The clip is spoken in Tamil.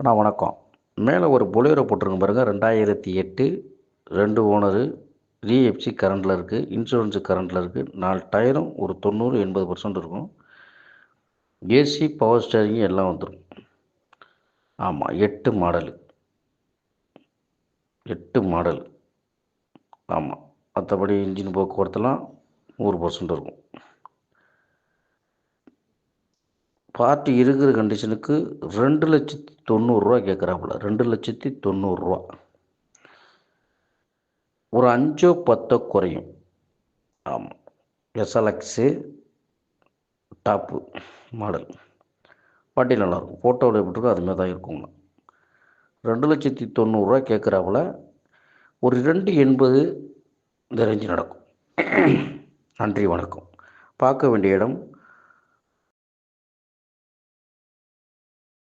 அண்ணா வணக்கம். மேலே ஒரு பொலேரோ போட்டிருங்க பாருங்கள் ரெண்டாயிரத்தி எட்டு ரெண்டு ஓனரு டிஎஃப்சி கரண்டில் இருக்குது இன்சூரன்ஸு கரண்டில் இருக்குது நாலு டயரும் ஒரு தொண்ணூறு எண்பது பர்சன்ட் இருக்கும். ஏசி பவர் ஸ்டேரிங் எல்லாம் வந்துடும் ஆமாம் எட்டு மாடலு எட்டு மாடல் ஆமாம் மற்றபடி இன்ஜின் போக்குவரத்துலாம் நூறு பர்சன்ட் இருக்கும். பார்ட்டி இருக்கிற கண்டிஷனுக்கு ரெண்டு லட்சத்தி தொண்ணூறுரூவா கேட்குறாப்புல ரெண்டு லட்சத்தி தொண்ணூறுரூவா ஒரு அஞ்சோ பத்தோ குறையும். ஆமாம் எஸ்எல்எக்ஸு டாப்பு மாடல் பாட்டி நல்லாயிருக்கும். ஃபோட்டோவில் எப்படி இருக்கோ அதுமாதிரி தான் இருக்குங்க. ரெண்டு லட்சத்தி தொண்ணூறுரூவா கேட்குறாப்புல ஒரு ரெண்டு எண்பது இந்த ரேஞ்சு நடக்கும். நன்றி வணக்கம். பார்க்க வேண்டிய இடம்